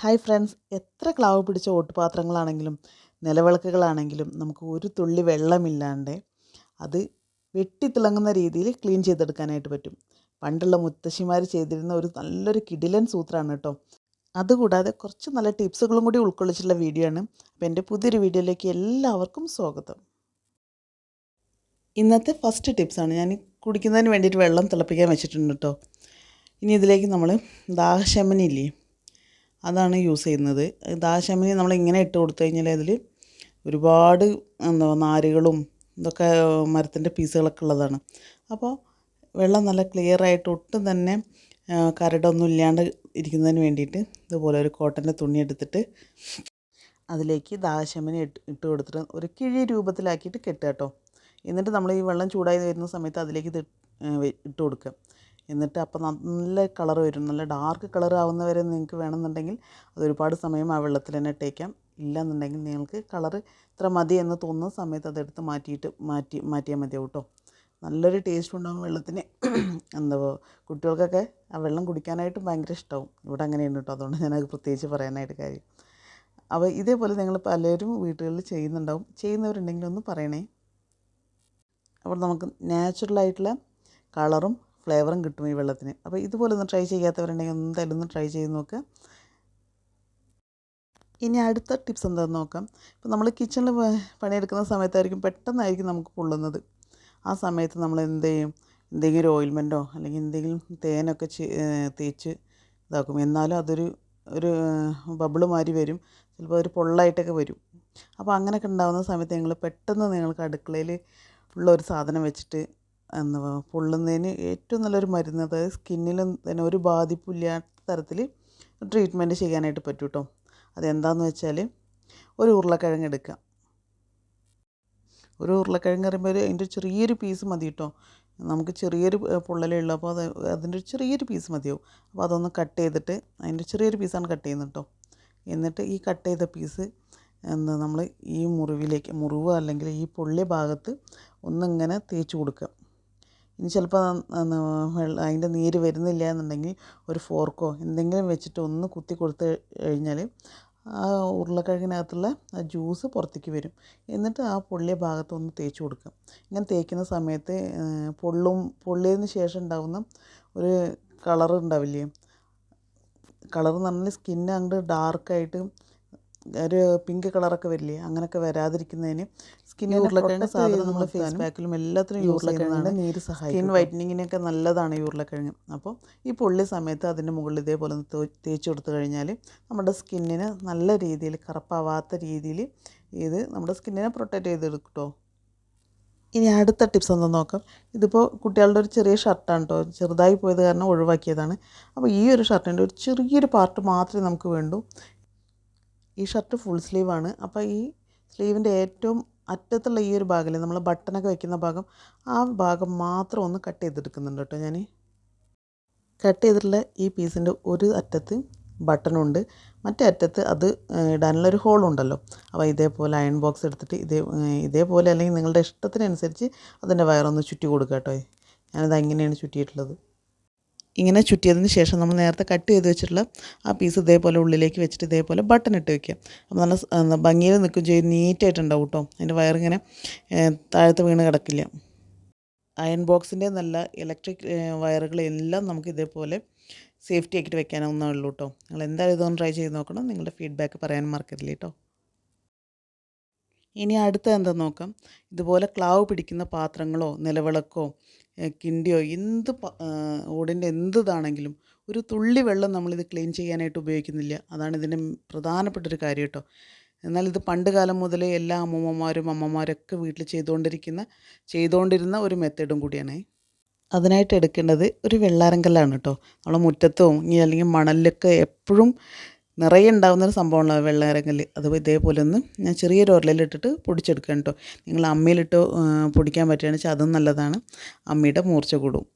Hi friends. എത്ര ക്ലാവ് പിടിച്ച ഓട്ടുപാത്രങ്ങളാണെങ്കിലും നിലവിളക്കുകളാണെങ്കിലും നമുക്ക് ഒരു തുള്ളി വെള്ളമില്ലാണ്ട് അത് വെട്ടിത്തിളങ്ങുന്ന രീതിയിൽ ക്ലീൻ ചെയ്തെടുക്കാനായിട്ട് പറ്റും. പണ്ടുള്ള മുത്തശ്ശിമാർ ചെയ്തിരുന്ന ഒരു നല്ലൊരു കിടിലൻ സൂത്രമാണ് കേട്ടോ. അതുകൂടാതെ കുറച്ച് നല്ല ടിപ്സുകളും കൂടി ഉൾക്കൊള്ളിച്ചിട്ടുള്ള വീഡിയോ ആണ്. അപ്പോൾ എന്റെ പുതിയൊരു വീഡിയോയിലേക്ക് എല്ലാവർക്കും സ്വാഗതം. ഇന്നത്തെ ഫസ്റ്റ് ടിപ്സാണ്. ഞാൻ കുടിക്കുന്നതിന് വേണ്ടിയിട്ട് വെള്ളം തിളപ്പിക്കാൻ വെച്ചിട്ടുണ്ട് കേട്ടോ. ഇനി ഇതിലേക്ക് നമ്മൾ ദാഹശമനി ഇല്ലേ? അതാണ് യൂസ് ചെയ്യുന്നത്. ദാശമിനി നമ്മൾ ഇങ്ങനെ ഇട്ട് കൊടുത്തു കഴിഞ്ഞാൽ അതിൽ ഒരുപാട് എന്താ നാരുകളും ഇതൊക്കെ മരത്തിന്റെ പീസുകളൊക്കെ ഉള്ളതാണ്. അപ്പോൾ വെള്ളം നല്ല ക്ലിയർ ആയിട്ട് ഒട്ടും തന്നെ കരടൊന്നും ഇല്ലാണ്ട് ഇരിക്കുന്നതിന് വേണ്ടിയിട്ട് ഇതുപോലെ ഒരു കോട്ടന്റെ തുണി എടുത്തിട്ട് അതിലേക്ക് ദാശമിനി ഇട്ട് ഇട്ട് കൊടുത്തിട്ട് ഒരു കിഴി രൂപത്തിലാക്കിയിട്ട് കെട്ടുക കേട്ടോ. എന്നിട്ട് നമ്മൾ ഈ വെള്ളം ചൂടായി വരുന്ന സമയത്ത് അതിലേക്ക് ഇത് ഇട്ട് കൊടുക്കുക. എന്നിട്ട് അപ്പം നല്ല കളർ വരും. നല്ല ഡാർക്ക് കളർ ആവുന്നവരെ നിങ്ങൾക്ക് വേണമെന്നുണ്ടെങ്കിൽ അതൊരുപാട് സമയം ആ വെള്ളത്തിൽ തന്നെ ഇട്ടേക്കാം ഇല്ലയെന്നുണ്ടെങ്കിൽ നിങ്ങൾക്ക് കളർ ഇത്ര മതി എന്ന് തോന്നുന്ന സമയത്ത് അതെടുത്ത് മാറ്റിയിട്ട് മാറ്റി മാറ്റിയാൽ മതിയാവും കേട്ടോ. നല്ലൊരു ടേസ്റ്റ് ഉണ്ടാകും വെള്ളത്തിന്. എന്താ കുട്ടികൾക്കൊക്കെ ആ വെള്ളം കുടിക്കാനായിട്ട് ഭയങ്കര ഇഷ്ടമാവും. ഇവിടെ അങ്ങനെയാണ് കേട്ടോ. അതുകൊണ്ട് ഞാനത് പ്രത്യേകിച്ച് പറയാനായിട്ട് കാര്യം. അപ്പോൾ ഇതേപോലെ നിങ്ങൾ പലരും വീടുകളിൽ ചെയ്യുന്നുണ്ടാവും. ചെയ്യുന്നവരുണ്ടെങ്കിൽ ഒന്ന് പറയണേ. അപ്പോൾ നമുക്ക് നാച്ചുറലായിട്ടുള്ള കളറും ഫ്ലേവറും കിട്ടും ഈ വെള്ളത്തിന്. അപ്പോൾ ഇതുപോലെ ഒന്ന് ട്രൈ ചെയ്യാത്തവരുണ്ടെങ്കിൽ എന്തായാലും ഒന്ന് ട്രൈ ചെയ്ത് നോക്ക്. ഇനി അടുത്ത ടിപ്സ് എന്താണെന്ന് നോക്കാം. ഇപ്പോൾ നമ്മൾ കിച്ചണിൽ പണിയെടുക്കുന്ന സമയത്തായിരിക്കും പെട്ടെന്നായിരിക്കും നമുക്ക് പൊള്ളുന്നത്. ആ സമയത്ത് നമ്മൾ എന്ത് ചെയ്യും? എന്തെങ്കിലും ഒരു ഓയിൽമെന്റോ അല്ലെങ്കിൽ എന്തെങ്കിലും തേനൊക്കെ തേച്ച് ഇതാക്കും. എന്നാലും അതൊരു ഒരു ബബിൾ മാതിരി വരും. ചിലപ്പോൾ ഒരു പൊള്ളായിട്ടൊക്കെ വരും. അപ്പോൾ അങ്ങനെയൊക്കെ ഉണ്ടാകുന്ന സമയത്ത് നിങ്ങൾ പെട്ടെന്ന് നിങ്ങൾക്ക് അടുക്കളയിൽ ഉള്ള ഒരു സാധനം വെച്ചിട്ട് എന്താ പൊള്ളുന്നതിന് ഏറ്റവും നല്ലൊരു മരുന്ന് അതായത് സ്കിന്നിലും തന്നെ ഒരു ബാധിപ്പില്ലാത്ത തരത്തിൽ ട്രീറ്റ്മെന്റ് ചെയ്യാനായിട്ട് പറ്റും കേട്ടോ. അതെന്താണെന്ന് വെച്ചാൽ ഒരു ഉരുളക്കിഴങ്ങ് എടുക്കുക. ഒരു ഉരുളക്കിഴങ്ങ് പറയുമ്പോൾ ഒരു അതിന്റെ ചെറിയൊരു പീസ് മതി കേട്ടോ. നമുക്ക് ചെറിയൊരു പൊള്ളലേ ഉള്ളൂ. അപ്പോൾ അത് അതിന്റെ ഒരു ചെറിയൊരു പീസ് മതിയാവും. അപ്പോൾ അതൊന്ന് കട്ട് ചെയ്തിട്ട് അതിന്റെ ചെറിയൊരു പീസാണ് കട്ട് ചെയ്യുന്നത് കേട്ടോ. എന്നിട്ട് ഈ കട്ട് ചെയ്ത പീസ് എന്താ നമ്മൾ ഈ മുറിവിലേക്ക് മുറിവ് അല്ലെങ്കിൽ ഈ പൊള്ളിയ ഭാഗത്ത് ഒന്നിങ്ങനെ തേച്ച് കൊടുക്കുക. ഇനി ചിലപ്പോൾ അതിന്റെ നീര് വരുന്നില്ല എന്നുണ്ടെങ്കിൽ ഒരു ഫോർക്കോ എന്തെങ്കിലും വെച്ചിട്ട് ഒന്ന് കുത്തി കൊടുത്ത് കഴിഞ്ഞാൽ ആ ഉരുളക്കിഴങ്ങിനകത്തുള്ള ആ ജ്യൂസ് പുറത്തേക്ക് വരും. എന്നിട്ട് ആ പൊള്ളിയ ഭാഗത്ത് ഒന്ന് തേച്ച് കൊടുക്കുക. ഇങ്ങനെ തേക്കുന്ന സമയത്ത് പൊള്ളും പൊള്ളിയതിന് ശേഷം ഉണ്ടാകുന്ന ഒരു കളർ ഉണ്ടാവില്ലേ? കളർ എന്ന് പറഞ്ഞാൽ സ്കിന്ന് അങ്ങോട്ട് ഡാർക്കായിട്ട് ഒരു പിങ്ക് കളറൊക്കെ വരില്ലേ? അങ്ങനെയൊക്കെ വരാതിരിക്കുന്നതിന് സ്കിൻ ഉരുളക്കിഴങ്ങ് സാധനം നമ്മൾ ഫേസ് പാക്കിലും എല്ലാത്തിനും യൂസ് ചെയ്യുന്നതാണ്. നീര് സഹായിക്കും സ്കിൻ വൈറ്റനിങ്ങിനൊക്കെ നല്ലതാണ് ഈ ഉരുളക്കിഴങ്ങ്. അപ്പോൾ ഈ പൊള്ളി സമയത്ത് അതിന്റെ മുകളിൽ ഇതേപോലെ തേച്ച് കൊടുത്തു കഴിഞ്ഞാൽ നമ്മുടെ സ്കിന്നിന് നല്ല രീതിയിൽ കറുപ്പാവാത്ത രീതിയിൽ ഇത് നമ്മുടെ സ്കിന്നിനെ പ്രൊട്ടക്റ്റ് ചെയ്തെടുക്കും കേട്ടോ ഇനി അടുത്ത ടിപ്സ് എന്താ നോക്കാം. ഇതിപ്പോൾ കുട്ടികളുടെ ഒരു ചെറിയ ഷർട്ടാണ് കേട്ടോ ചെറുതായി പോയത് കാരണം ഒഴിവാക്കിയതാണ്. അപ്പോൾ ഈ ഒരു ഷർട്ടിന്റെ ഒരു ചെറിയൊരു പാർട്ട് മാത്രമേ നമുക്ക് വേണ്ടൂ. ഈ ഷർട്ട് ഫുൾ സ്ലീവാണ് അപ്പോൾ ഈ സ്ലീവിന്റെ ഏറ്റവും അറ്റത്തുള്ള ഈ ഒരു ഭാഗമില്ലേ നമ്മൾ ബട്ടണൊക്കെ വെക്കുന്ന ഭാഗം ആ ഭാഗം മാത്രം ഒന്ന് കട്ട് ചെയ്തെടുക്കുന്നുണ്ട് കേട്ടോ ഞാൻ കട്ട് ചെയ്തിട്ടുള്ള ഈ പീസിന്റെ ഒരു അറ്റത്ത് ബട്ടണുണ്ട് മറ്റേ അറ്റത്ത് അത് ഇടാനുള്ളൊരു ഹോളുണ്ടല്ലോ അപ്പോൾ ഇതേപോലെ അയൺ ബോക്സ് എടുത്തിട്ട് ഇതേ ഇതേപോലെ അല്ലെങ്കിൽ നിങ്ങളുടെ ഇഷ്ടത്തിനനുസരിച്ച് അതിന്റെ വയറൊന്ന് ചുറ്റി കൊടുക്കുക കേട്ടോ ഞാനത് അങ്ങനെയാണ് ചുറ്റിയിട്ടുള്ളത്. ഇങ്ങനെ ചുറ്റിയതിന് ശേഷം നമ്മൾ നേരത്തെ കട്ട് ചെയ്ത് വെച്ചിട്ടുള്ള ആ പീസ് ഇതേപോലെ ഉള്ളിലേക്ക് വെച്ചിട്ട് ഇതേപോലെ ബട്ടൺ ഇട്ട് വെക്കുക. അപ്പോൾ നല്ല ഭംഗിയിൽ നിൽക്കും ചെയ്യും നീറ്റായിട്ടുണ്ടാവും കേട്ടോ അതിന്റെ വയറിങ്ങനെ താഴത്ത് വീണ് കിടക്കില്ല. അയൺ ബോക്സിന്റെ നല്ല ഇലക്ട്രിക് വയറുകളെല്ലാം നമുക്ക് ഇതേപോലെ സേഫ്റ്റി ആക്കിയിട്ട് വെക്കാനൊന്നേ ഉള്ളൂ കേട്ടോ നിങ്ങൾ എന്തായാലും ഇതൊന്ന് ട്രൈ ചെയ്ത് നോക്കണം. നിങ്ങളുടെ ഫീഡ്ബാക്ക് പറയാൻ മറക്കരുത് കേട്ടോ ഇനി അടുത്ത എന്താ നോക്കാം? ഇതുപോലെ ക്ലാവ് പിടിക്കുന്ന പാത്രങ്ങളോ നിലവിളക്കോ കിണ്ടിയോ എന്ത് ഓടിന്റെ എന്ത് ഇതാണെങ്കിലും ഒരു തുള്ളി വെള്ളം നമ്മളിത് ക്ലീൻ ചെയ്യാനായിട്ട് ഉപയോഗിക്കുന്നില്ല. അതാണ് ഇതിന്റെ പ്രധാനപ്പെട്ടൊരു കാര്യം കേട്ടോ. എന്നാൽ ഇത് പണ്ട് കാലം മുതലേ എല്ലാ അമ്മൂമ്മമാരും അമ്മമാരൊക്കെ വീട്ടിൽ ചെയ്തുകൊണ്ടിരിക്കുന്ന ചെയ്തുകൊണ്ടിരുന്ന ഒരു മെത്തേഡും കൂടിയാണ്. അതിനായിട്ട് എടുക്കേണ്ടത് ഒരു വെള്ളാരങ്കല്ലാണ് കേട്ടോ. നമ്മളെ മുറ്റത്തോ അല്ലെങ്കിൽ മണലിലൊക്കെ എപ്പോഴും നിറയെ ഉണ്ടാകുന്ന ഒരു സംഭവമാണ് വെള്ളയിറങ്ങൽ അത് ഇതേപോലെ ഒന്ന് ഞാൻ ചെറിയൊരു ഉരലിലിട്ടിട്ട് പൊടിച്ചെടുക്കാം കേട്ടോ. നിങ്ങൾ അമ്മയിലിട്ട് പൊടിക്കാൻ പറ്റുകയാണെന്ന് വെച്ചാൽ അതും നല്ലതാണ്. അമ്മയുടെ മൂർച്ച കൂടും.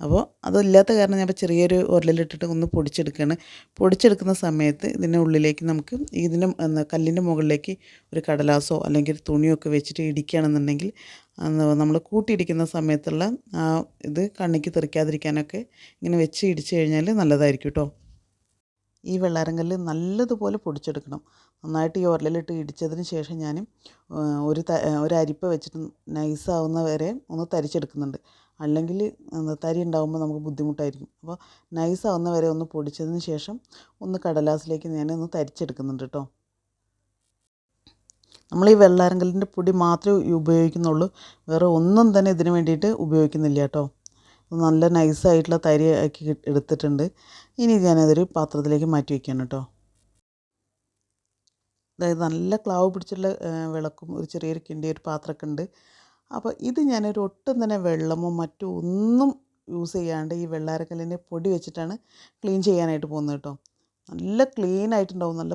അപ്പോൾ അതില്ലാത്ത കാരണം ഞാൻ ഇപ്പോൾ ചെറിയൊരു ഉരലിലിട്ടിട്ട് ഒന്ന് പൊടിച്ചെടുക്കുകയാണ്. പൊടിച്ചെടുക്കുന്ന സമയത്ത് ഇതിന്റെ ഉള്ളിലേക്ക് നമുക്ക് ഇതിന്റെ കല്ലിന്റെ മുകളിലേക്ക് ഒരു കടലാസോ അല്ലെങ്കിൽ തുണിയോ ഒക്കെ വെച്ചിട്ട് ഇടിക്കുകയാണെന്നുണ്ടെങ്കിൽ നമ്മൾ കൂട്ടിയിടിക്കുന്ന സമയത്തുള്ള ആ ഇത് കണ്ണിക്ക് തെറിക്കാതിരിക്കാനൊക്കെ ഇങ്ങനെ വെച്ച് ഇടിച്ചു കഴിഞ്ഞാൽ നല്ലതായിരിക്കും കേട്ടോ. ഈ വെള്ളാരങ്കല്ല് നല്ലതുപോലെ പൊടിച്ചെടുക്കണം. നന്നായിട്ട് ഈ ഉരലിലിട്ട് ഇടിച്ചതിന് ശേഷം ഞാൻ ഒരു ത ഒരു അരിപ്പ വെച്ചിട്ട് നൈസാവുന്ന വരെ ഒന്ന് തരിച്ചെടുക്കുന്നുണ്ട്. അല്ലെങ്കിൽ തരി ഉണ്ടാകുമ്പോൾ നമുക്ക് ബുദ്ധിമുട്ടായിരിക്കും. അപ്പോൾ നൈസാവുന്ന വരെ ഒന്ന് പൊടിച്ചതിന് ശേഷം ഒന്ന് കടലാസിലേക്ക് ഞാൻ ഒന്ന് തരിച്ചെടുക്കുന്നുണ്ട് കേട്ടോ നമ്മൾ ഈ വെള്ളാരങ്കലിന്റെ പൊടി മാത്രമേ ഉപയോഗിക്കുന്നുള്ളൂ. വേറെ ഒന്നും തന്നെ ഇതിന് വേണ്ടിയിട്ട് ഉപയോഗിക്കുന്നില്ല കേട്ടോ നല്ല നൈസായിട്ടുള്ള തരി ആക്കി എടുത്തിട്ടുണ്ട്. ഇനി ഞാനതൊരു പാത്രത്തിലേക്ക് മാറ്റി വയ്ക്കുകയാണ് കേട്ടോ അതായത് നല്ല ക്ലാവ് പിടിച്ചുള്ള വിളക്കും ഒരു ചെറിയൊരു കിണ്ടി ഒരു പാത്രമൊക്കെ ഉണ്ട്. അപ്പോൾ ഇത് ഞാനൊരു ഒട്ടും തന്നെ വെള്ളമോ മറ്റോ ഒന്നും യൂസ് ചെയ്യാണ്ട് ഈ വെള്ളാരക്കല്ലിന്റെ പൊടി വെച്ചിട്ടാണ് ക്ലീൻ ചെയ്യാനായിട്ട് പോകുന്നത് കേട്ടോ നല്ല ക്ലീൻ ആയിട്ടുണ്ടാവും നല്ല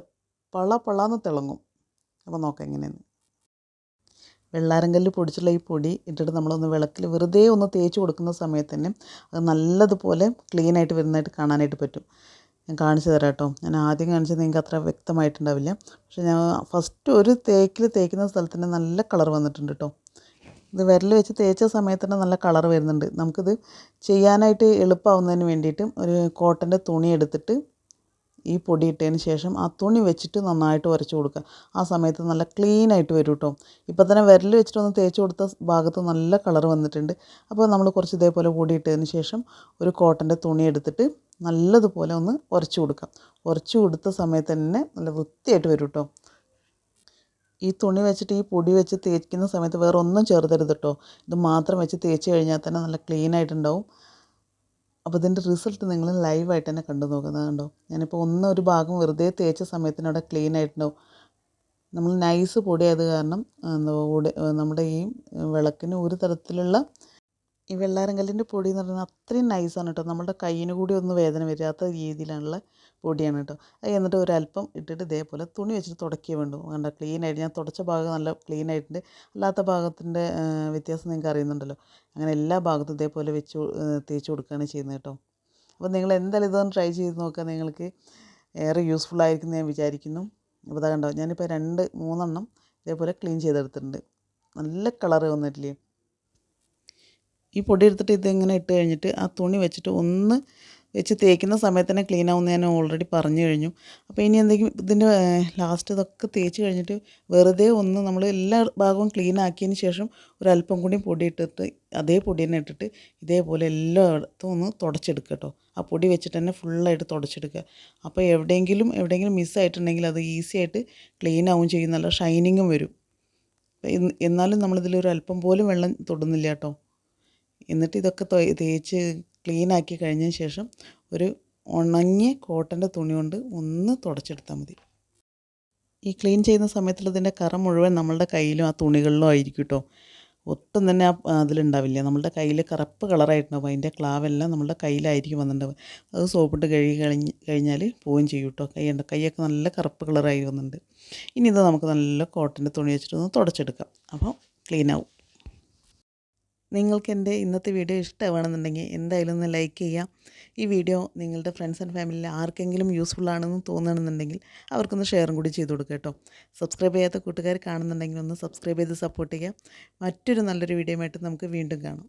പള പളാന്ന് തിളങ്ങും. അപ്പോൾ നോക്കാം എങ്ങനെയെന്ന്. വെള്ളാരങ്കല്ല് പൊടിച്ചുള്ള ഈ പൊടി ഇട്ടിട്ട് നമ്മളൊന്ന് വിളക്കിൽ വെറുതെ ഒന്ന് തേച്ച് കൊടുക്കുന്ന സമയത്ത് തന്നെ അത് നല്ലതുപോലെ ക്ലീൻ ആയിട്ട് വരുന്നതായിട്ട് കാണാനായിട്ട് പറ്റും. ഞാൻ കാണിച്ചു തരാം കേട്ടോ. ഞാൻ ആദ്യം കാണിച്ചത് നിങ്ങൾക്ക് അത്ര വ്യക്തമായിട്ടുണ്ടാവില്ല. പക്ഷേ ഞാൻ ഫസ്റ്റ് ഒരു തേക്കിൽ തേക്കുന്ന സ്ഥലത്ത് തന്നെ നല്ല കളർ വന്നിട്ടുണ്ട് കേട്ടോ. ഇത് വിരൽ വെച്ച് തേച്ച സമയത്ത് തന്നെ നല്ല കളർ വരുന്നുണ്ട്. നമുക്കിത് ചെയ്യാനായിട്ട് എളുപ്പമാവുന്നതിന് വേണ്ടിയിട്ട് ഒരു കോട്ടന്റെ തുണി എടുത്തിട്ട് ഈ പൊടി ഇട്ടതിന് ശേഷം ആ തുണി വെച്ചിട്ട് നന്നായിട്ട് വരച്ച് കൊടുക്കുക. ആ സമയത്ത് നല്ല ക്ലീൻ ആയിട്ട് വരും കേട്ടോ ഇപ്പം തന്നെ വിരൽ വെച്ചിട്ടൊന്ന് തേച്ച് കൊടുത്ത ഭാഗത്ത് നല്ല കളർ വന്നിട്ടുണ്ട്. അപ്പോൾ നമ്മൾ കുറച്ച് ഇതേപോലെ പൊടി ഇട്ടതിന് ശേഷം ഒരു കോട്ടന്റെ തുണി എടുത്തിട്ട് നല്ലതുപോലെ ഒന്ന് ഉരച്ച് കൊടുക്കാം ഉരച്ച് കൊടുത്ത സമയത്ത് തന്നെ നല്ല വൃത്തിയായിട്ട് വരും കേട്ടോ ഈ തുണി വെച്ചിട്ട് ഈ പൊടി വെച്ച് തേക്കുന്ന സമയത്ത് വേറെ ഒന്നും ചേർത്തരുത് കേട്ടോ ഇത് മാത്രം വെച്ച് തേച്ച് കഴിഞ്ഞാൽ തന്നെ നല്ല ക്ലീൻ ആയിട്ടുണ്ടാവും. അപ്പോൾ ഇതിന്റെ റിസൾട്ട് നിങ്ങൾ ലൈവായിട്ട് തന്നെ കണ്ടു നോക്കുന്നത് കണ്ടോ? ഞാനിപ്പോൾ ഒന്ന് ഒരു ഭാഗം വെറുതെ തേച്ച സമയത്തിന് അവിടെ ക്ലീൻ ആയിട്ടുണ്ടാവും. നമ്മൾ നൈസ് പൊടിയായത് കാരണം നമ്മുടെ ഈ വിളക്കിന് ഒരു തരത്തിലുള്ള ഈ വെള്ളാരങ്കല്ലിന്റെ പൊടി എന്ന് പറയുന്നത് അത്രയും നൈസാണ് കേട്ടോ. നമ്മുടെ കയ്യിന് കൂടി ഒന്നും വേദന വരാത്ത രീതിയിലുള്ള പൊടിയാണ് കേട്ടോ. എന്നിട്ട് ഒരല്പം ഇട്ടിട്ട് ഇതേപോലെ തുണി വെച്ചിട്ട് തുടക്കിയേ വേണ്ടു. കണ്ട? ക്ലീൻ ആയിട്ട് ഞാൻ തുടച്ച ഭാഗം നല്ല ക്ലീൻ ആയിട്ടുണ്ട്. അല്ലാത്ത ഭാഗത്തിന്റെ വ്യത്യാസം നിങ്ങൾക്ക് അറിയുന്നുണ്ടല്ലോ. അങ്ങനെ എല്ലാ ഭാഗത്തും ഇതേപോലെ വെച്ച് തേച്ച് കൊടുക്കുകയാണ് ചെയ്യുന്നത് കേട്ടോ. അപ്പോൾ നിങ്ങൾ എന്തായാലും ഇതൊന്ന് ട്രൈ ചെയ്ത് നോക്കുക. നിങ്ങൾക്ക് ഏറെ യൂസ്ഫുൾ ആയിരിക്കും ഞാൻ വിചാരിക്കുന്നു. അപ്പോൾ അതാ കണ്ടോ? ഞാനിപ്പോൾ രണ്ട് മൂന്നെണ്ണം ഇതേപോലെ ക്ലീൻ ചെയ്തെടുത്തിട്ടുണ്ട്. നല്ല കളർ വന്നിട്ടില്ലേ? ഈ പൊടി എടുത്തിട്ട് ഇതിങ്ങനെ ഇട്ട് കഴിഞ്ഞിട്ട് ആ തുണി വെച്ചിട്ട് ഒന്ന് വെച്ച് തേക്കുന്ന സമയത്ത് തന്നെ ക്ലീൻ ആവുമെന്ന് ഞാൻ ഓൾറെഡി പറഞ്ഞു കഴിഞ്ഞു. അപ്പോൾ ഇനി എന്തെങ്കിലും ഇതിന്റെ ലാസ്റ്റ് ഇതൊക്കെ തേച്ച് കഴിഞ്ഞിട്ട് വെറുതെ ഒന്ന് നമ്മൾ എല്ലാ ഭാഗവും ക്ലീൻ ആക്കിയതിന് ശേഷം ഒരല്പം കൂടി പൊടി ഇട്ടിട്ട് അതേ പൊടി തന്നെ ഇട്ടിട്ട് ഇതേപോലെ എല്ലായിടത്തും ഒന്ന് തുടച്ചെടുക്കുക കേട്ടോ. ആ പൊടി വെച്ചിട്ട് തന്നെ ഫുള്ളായിട്ട് തുടച്ചെടുക്കുക. അപ്പോൾ എവിടെയെങ്കിലും എവിടെയെങ്കിലും മിസ്സായിട്ടുണ്ടെങ്കിൽ അത് ഈസി ആയിട്ട് ക്ലീൻ ആവും ചെയ്യും. നല്ല ഷൈനിങ്ങും വരും. എന്നാലും നമ്മളിതിലൊരു അല്പം പോലും വെള്ളം തൊടുന്നില്ല കേട്ടോ. എന്നിട്ട് ഇതൊക്കെ തേച്ച് ക്ലീൻ ആക്കി കഴിഞ്ഞതിന് ശേഷം ഒരു ഉണങ്ങിയ കോട്ടന്റെ തുണി കൊണ്ട് ഒന്ന് തുടച്ചെടുത്താൽ മതി. ഈ ക്ലീൻ ചെയ്യുന്ന സമയത്തിൽ ഇതിന്റെ കറ മുഴുവൻ നമ്മളുടെ കയ്യിലും ആ തുണികളിലും ആയിരിക്കും കേട്ടോ. ഒട്ടും തന്നെ ആ അതിലുണ്ടാവില്ല. നമ്മളുടെ കയ്യിൽ കറുപ്പ് കളറായിട്ടുണ്ടാവും. അതിന്റെ ക്ലാവെല്ലാം നമ്മളുടെ കയ്യിലായിരിക്കും വന്നിട്ടുണ്ടാവുക. അത് സോപ്പിട്ട് കഴുകി കഴിഞ്ഞ് കഴിഞ്ഞാൽ പോവുകയും ചെയ്യും കേട്ടോ. കൈ ഉണ്ട് കൈയൊക്കെ നല്ല കറുപ്പ് കളറായി വന്നിട്ടുണ്ട്. ഇനി ഇത് നമുക്ക് നല്ല കോട്ടന്റെ തുണി വെച്ചിട്ട് ഒന്ന് തുടച്ചെടുക്കാം. അപ്പോൾ ക്ലീൻ ആവും നിങ്ങൾക്ക് എന്റെ ഇന്നത്തെ വീഡിയോ ഇഷ്ടമാണെന്നുണ്ടെങ്കിൽ എന്തായാലും ഒന്ന് ലൈക്ക് ചെയ്യാം ഈ വീഡിയോ നിങ്ങളുടെ ഫ്രണ്ട്സ് ആൻഡ് ഫാമിലിയിൽ ആർക്കെങ്കിലും യൂസ്ഫുൾ ആണെന്ന് തോന്നുകയാണെന്നുണ്ടെങ്കിൽ അവർക്കൊന്ന് ഷെയറും കൂടി ചെയ്ത് കൊടുക്കുക കേട്ടോ. സബ്സ്ക്രൈബ് ചെയ്യാത്ത കൂട്ടുകാർ കാണുന്നുണ്ടെങ്കിൽ ഒന്ന് സബ്സ്ക്രൈബ് ചെയ്ത് സപ്പോർട്ട് ചെയ്യുക. മറ്റൊരു നല്ലൊരു വീഡിയോ ആയിട്ട് നമുക്ക് വീണ്ടും കാണാം.